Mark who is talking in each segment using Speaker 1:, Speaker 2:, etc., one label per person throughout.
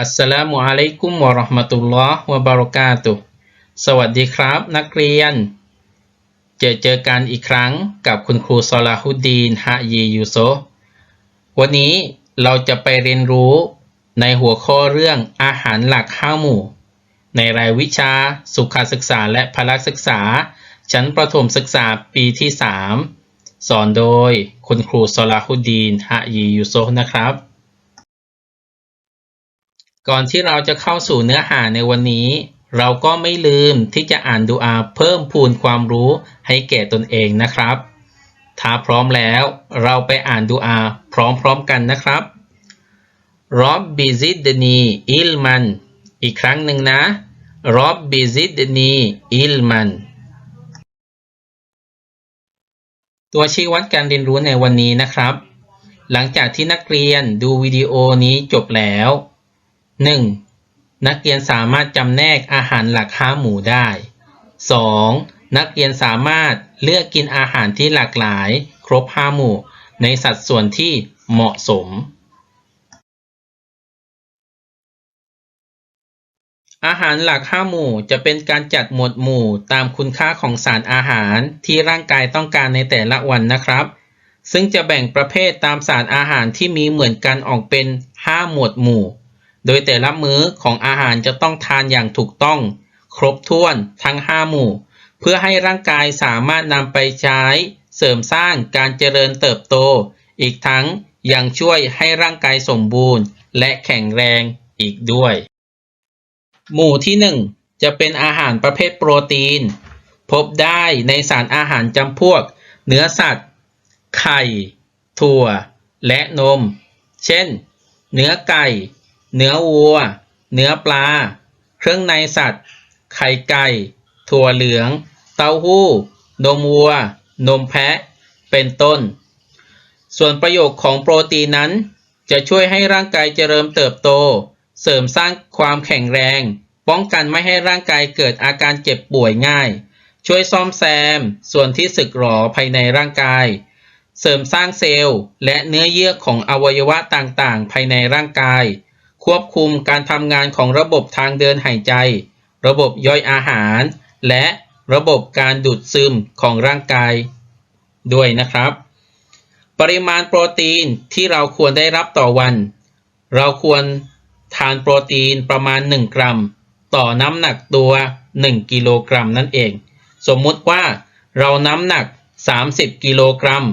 Speaker 1: อัสสลามุอะลัยกุมวะราะห์มะตุลลอฮ์วะบะเราะกาตุสวัสดีครับ นักเรียน เจอเจอกันอีกครั้งกับคุณครูซอลาฮุดดีนฮะยียูโซวันนี้เราจะไปเรียนรู้ในหัวข้อเรื่องอาหารหลักห้าหมู่ ในรายวิชาสุขศึกษาและพละศึกษา ชั้นประถมศึกษาปีที่ 3 สอนโดยคุณครูซอลาฮุดดีนฮะยียูโซนะครับ ก่อนที่เราจะเข้าสู่เนื้อหาในวันนี้ เราก็ไม่ลืมที่จะอ่านดูอาเพิ่มพูนความรู้ให้แก่ตนเองนะครับ ถ้าพร้อมแล้วเราไปอ่านดูอาพร้อมๆกันนะครับรอบบิซิดนีอิลมันอีกครั้งหนึ่งนะรอบบิซิดนีอิลมันตัวชี้วัดการเรียนรู้ในวันนี้นะครับ หลังจากที่นักเรียนดูวิดีโอนี้จบแล้ว 1. นักเรียนสามารถจำแนกอาหารหลักห้าหมู่ได้ 2. นักเรียนสามารถเลือกกินอาหารที่หลากหลาย ครบห้าหมู่ ในสัดส่วนที่เหมาะสม อาหารหลักห้าหมู่จะเป็นการจัดหมวดหมู่ตามคุณค่าของสารอาหารที่ร่างกายต้องการในแต่ละวันนะครับ ซึ่งจะแบ่งประเภทตามสารอาหารที่มีเหมือนกันออกเป็น 5 หมวดหมู่ โดยแต่ละมื้อของอาหารจะต้องทานอย่างถูกต้อง ครบถ้วนทั้ง 5 หมู่ เพื่อให้ร่างกายสามารถนำไปใช้เสริมสร้างการเจริญเติบโต อีกทั้งยังช่วยให้ร่างกายสมบูรณ์ และแข็งแรงอีกด้วย หมู่ที่ 1 จะเป็นอาหารประเภทโปรตีน พบได้ในสารอาหารจำพวก เนื้อสัตว์ ไข่ ถั่ว และนม เช่น เนื้อไก่ เนื้อวัว เนื้อปลา เครื่องในสัตว์ ไข่ไก่ ถั่วเหลือง เต้าหู้ นมวัว นมแพะ เป็นต้น ส่วนประโยชน์ของโปรตีนนั้น จะช่วยให้ร่างกายเจริญเติบโต เสริมสร้างความแข็งแรง ป้องกันไม่ให้ร่างกายเกิดอาการเจ็บป่วยง่าย ช่วยซ่อมแซม ส่วนที่สึกหรอภายในร่างกายเสริมสร้างเซลล์และเนื้อเยื่อของอวัยวะต่างๆ ภายในร่างกาย ควบคุมการทำงานของระบบทางเดินหายใจ ระบบย่อยอาหาร และระบบการดูดซึมของร่างกาย ด้วยนะครับ ปริมาณโปรตีนที่เราควรได้รับต่อวัน เราควรทานโปรตีนประมาณ 1 กรัม ต่อน้ำหนักตัว 1 กิโลกรัมนั่นเอง สมมุติว่าเราน้ำหนัก 30 กิโลกรัม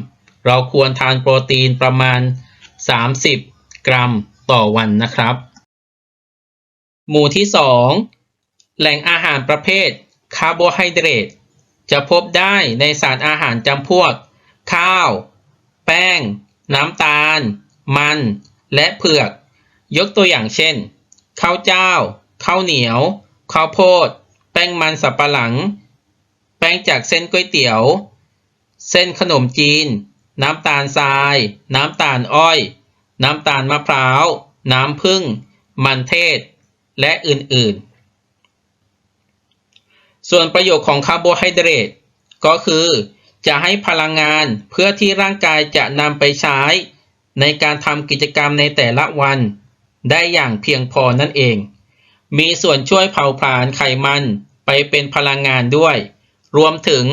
Speaker 1: เราควรทานโปรตีนประมาณ 30 กรัม ต่อวันนะครับ หมู่ที่ 2 แหล่งอาหารประเภทคาร์โบไฮเดรตจะพบได้ในสารอาหารจำพวก ข้าว แป้ง น้ำตาล มัน และเผือก ยกตัวอย่างเช่น ข้าวเจ้า ข้าวเหนียว ข้าวโพด แป้งมันสับปะหลัง แป้งจากเส้นก๋วยเตี๋ยว เส้นขนมจีน น้ำตาลทราย น้ำตาลอ้อย น้ำตาลมะพร้าว น้ำผึ้ง มันเทศ และอื่นๆ ส่วนประโยชน์ของคาร์โบไฮเดรตก็คือ จะให้พลังงานเพื่อที่ร่างกายจะนำไปใช้ ในการทำกิจกรรมในแต่ละวัน ได้อย่างเพียงพอนั่นเอง มีส่วนช่วยเผาผลาญไขมันไปเป็นพลังงานด้วย รวมถึง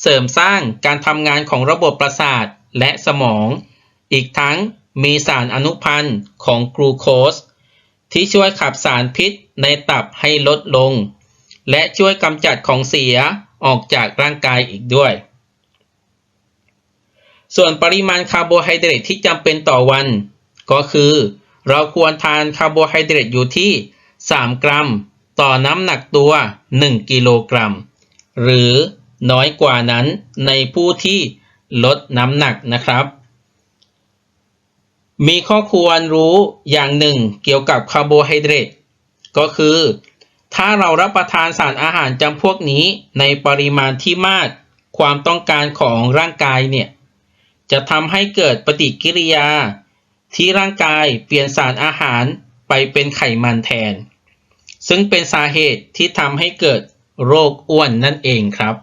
Speaker 1: เสริมสร้างการทำงานของระบบประสาทและสมอง อีกทั้ง มีสารอนุพันธ์ของกลูโคส ที่ช่วยขับสารพิษในตับให้ลดลง และช่วยกำจัดของเสียออกจากร่างกายอีกด้วย ส่วนปริมาณคาร์โบไฮเดรตที่จำเป็นต่อวัน ก็คือ เราควรทานคาร์โบไฮเดรตอยู่ที่ 3 กรัม ต่อน้ำหนักตัว 1 กิโลกรัม หรือน้อยกว่านั้นในผู้ที่ลดน้ำหนักนะครับ มีข้อควรรู้อย่างหนึ่งเกี่ยวกับคาร์โบไฮเดรตก็คือ ถ้าเรารับประทานสารอาหารจำพวกนี้ในปริมาณที่มาก ความต้องการของร่างกายเนี่ย จะทำให้เกิดปฏิกิริยา ที่ร่างกายเปลี่ยนสารอาหารไปเป็นไขมันแทน ซึ่งเป็นสาเหตุที่ทำให้เกิดโรคอ้วนนั่นเองครับ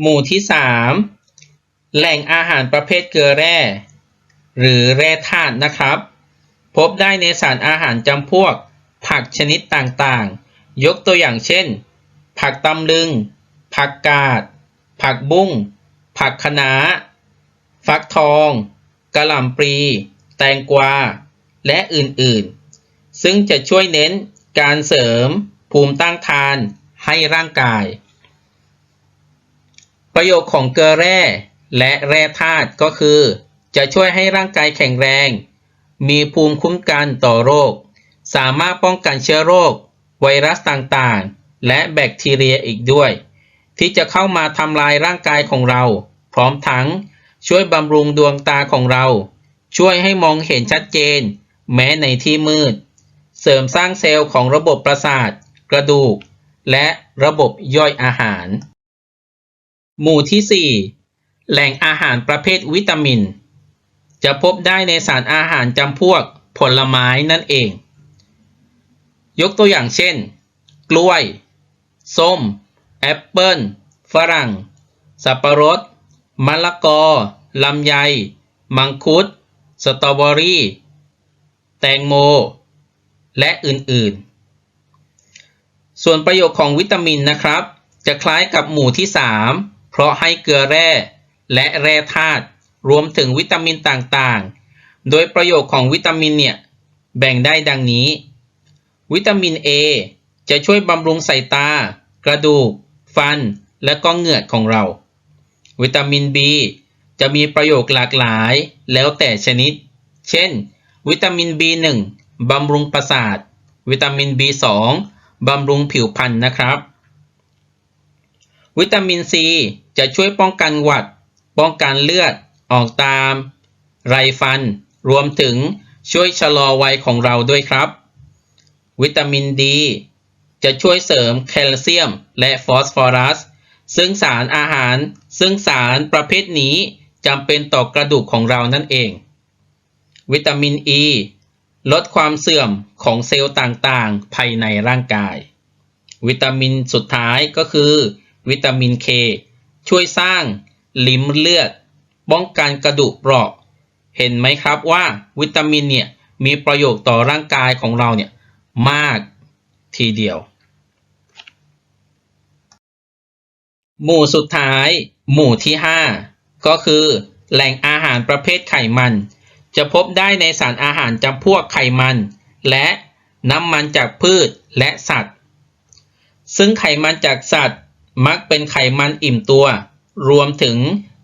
Speaker 1: หมู่ที่ 3 แหล่งอาหารประเภทเกลือแร่ หรือแร่ธาตุนะครับ พบได้ในสารอาหารจำพวก ผักชนิดต่างๆ ยกตัวอย่างเช่น ผักตำลึง ผักกาด ผักบุ้ง ผักคะน้า ฟักทองกะหล่ำปลี แตงกวา และอื่นๆ ซึ่งจะช่วยเน้นการเสริมภูมิต้านทานให้ร่างกาย ประโยชน์ของเกลือแร่ และแร่ธาตุก็คือ จะช่วยให้ร่างกายแข็งแรง มีภูมิคุ้มกันต่อโรค สามารถป้องกันเชื้อโรค ไวรัสต่างๆ และแบคทีเรียอีกด้วย ที่จะเข้ามาทำลายร่างกายของเรา พร้อมทั้งช่วยบำรุงดวงตาของเรา ช่วยให้มองเห็นชัดเจน แม้ในที่มืด เสริมสร้างเซลล์ของระบบประสาท กระดูก และระบบย่อยอาหาร หมู่ที่ 4 แหล่งอาหารประเภทวิตามิน จะพบได้ในสารอาหารจำพวกผลไม้นั่นเอง ยกตัวอย่างเช่น กล้วย ส้ม แอปเปิ้ล ฝรั่ง สับประรด มะละกอ ลำไย มังคุด สตรอเบอรี่ แตงโม และอื่นๆ ส่วนประโยชน์ของวิตามินนะครับ จะคล้ายกับหมู่ที่ 3 เพราะให้เกลือแร่ และแร่ธาตุรวมถึงวิตามินต่างๆ โดยประโยชน์ของวิตามินเนี่ยแบ่งได้ดังนี้ วิตามิน A จะช่วยบำรุงสายตา กระดูก ฟัน และก็เหงือกของเรา วิตามิน B จะมีประโยชน์หลากหลายแล้วแต่ชนิด เช่น วิตามิน B1 บำรุงประสาท วิตามิน B2 บำรุงผิวพรรณนะครับ วิตามิน C จะช่วยป้องกันหวัด ป้องกันเลือดออกตามไรฟัน รวมถึงช่วยชะลอวัยของเราด้วยครับ วิตามิน D จะช่วยเสริมแคลเซียมและฟอสฟอรัส ซึ่งสารอาหารซึ่งสารประเภทนี้จำเป็นต่อกระดูกของเรานั่นเอง วิตามิน E ลดความเสื่อมของเซลล์ต่างๆ ภายในร่างกาย วิตามินสุดท้ายก็คือ วิตามิน K ช่วยสร้าง ลิ้มเลือด ป้องกันกระดูกเปราะ เห็นไหมครับว่าวิตามินเนี่ยมีประโยชน์ต่อร่างกายของเราเนี่ยมากทีเดียว หมู่สุดท้าย หมู่ที่ 5 ก็คือ แหล่งอาหารประเภทไขมัน จะพบได้ในสารอาหารจำพวกไขมัน และน้ำมันจากพืชและสัตว์ ซึ่งไขมันจากสัตว์มักเป็นไขมันอิ่มตัว รวมถึง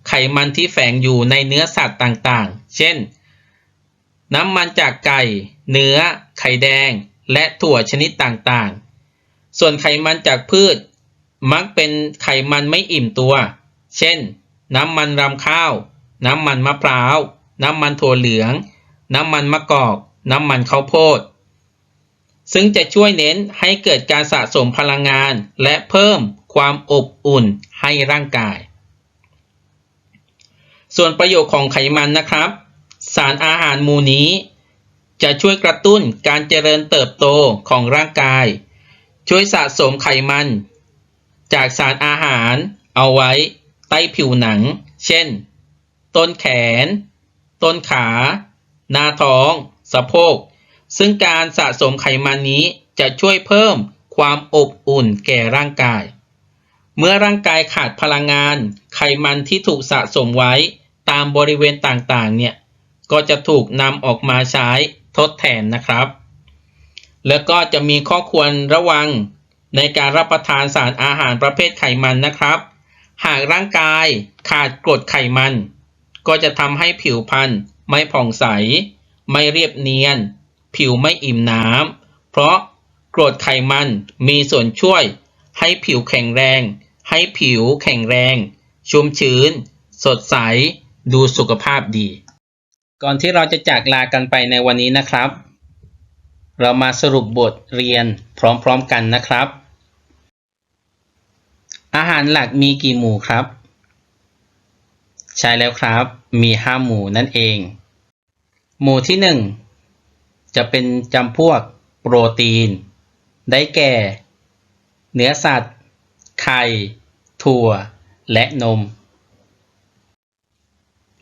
Speaker 1: ไขมันที่แฝงอยู่ในเนื้อสัตว์ต่างๆ เช่น น้ำมันจากไก่ เนื้อ ไข่แดง และถั่วชนิดต่างๆ ส่วนไขมันจากพืช มักเป็นไขมันไม่อิ่มตัว เช่น น้ำมันรำข้าว น้ำมันมะพร้าว น้ำมันถั่วเหลือง น้ำมันมะกอก น้ำมันข้าวโพด ซึ่งจะช่วยเน้นให้เกิดการสะสมพลังงานและเพิ่มความอบอุ่นให้ร่างกาย ส่วนประโยชน์ของไขมันนะครับ สารอาหารหมู่นี้ จะช่วยกระตุ้นการเจริญเติบโตของร่างกาย ช่วยสะสมไขมัน จากสารอาหารเอาไว้ใต้ผิวหนัง เช่น ต้นแขน ต้นขา หน้าท้อง สะโพก ซึ่งการสะสมไขมันนี้จะช่วยเพิ่มความอบอุ่นแก่ร่างกาย เมื่อร่างกายขาดพลังงาน ไขมันที่ถูกสะสมไว้ ตามบริเวณต่างๆ เนี่ย ก็จะถูกนำออกมาใช้ทดแทนนะครับ แล้วก็จะมีข้อควรระวังในการรับประทานสารอาหารประเภทไขมันนะครับ หากร่างกายขาดกรดไขมัน ก็จะทำให้ผิวพรรณไม่ผ่องใส ไม่เรียบเนียน ผิวไม่อิ่มน้ำเพราะกรดไขมันมีส่วนช่วย ให้ผิวแข็งแรง ให้ผิวแข็งแรง ชุ่มชื้น สดใส ดูสุขภาพดี ก่อนที่เราจะจากลากันไปในวันนี้นะครับ เรามาสรุปบทเรียนพร้อมๆกันนะครับ อาหารหลักมีกี่หมู่ครับ ใช่แล้วครับ มีห้าหมู่นั่นเอง หมู่ที่หนึ่งจะเป็นจำพวกโปรตีน ได้แก่ เนื้อสัตว์ ไข่ ถั่ว และนม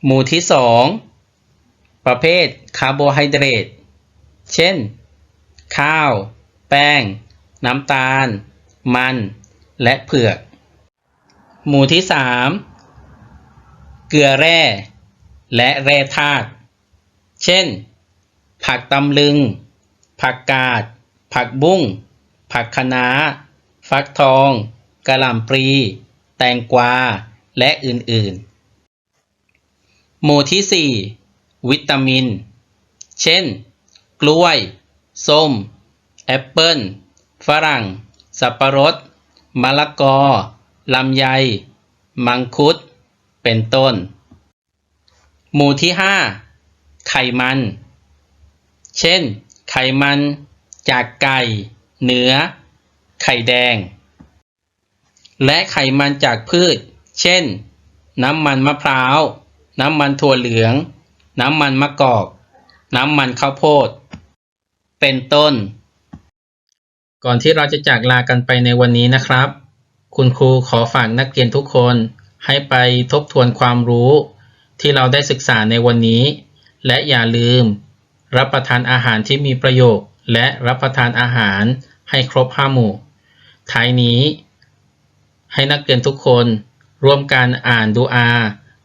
Speaker 1: หมู่ที่สองประเภทคาร์โบไฮเดรต เช่น ข้าว แป้ง น้ำตาล มัน และเผือก หมู่ที่ 3 เกลือแร่ และแร่ธาตุ เช่น ผักตำลึง ผักกาด ผักบุ้ง ผักคะน้า ฟักทอง กระหล่ำปลี แตงกวา และอื่นๆ หมู่ที่ 4 วิตามิน เช่น กล้วย ส้ม แอปเปิ้ลฝรั่ง สับประรด มะละกอ ลำไย มังคุด เป็นต้น หมู่ที่ 5 ไขมัน เช่น ไขมัน จากไก่ เนื้อ ไข่แดง และไขมันจากพืช เช่น น้ำมันมะพร้าว น้ำมันถั่วเหลือง น้ำมันมะกอก น้ำมันข้าวโพด เป็นต้น ก่อนที่เราจะจากลากันไปในวันนี้นะครับ คุณครูขอฝากนักเรียนทุกคนให้ไปทบทวนความรู้ ที่เราได้ศึกษาในวันนี้ และอย่าลืม รับประทานอาหารที่มีประโยชน์และรับประทานอาหารให้ครบห้าหมู่ ท้ายนี้ ให้นักเรียนทุกคนร่วมกันอ่านดูอา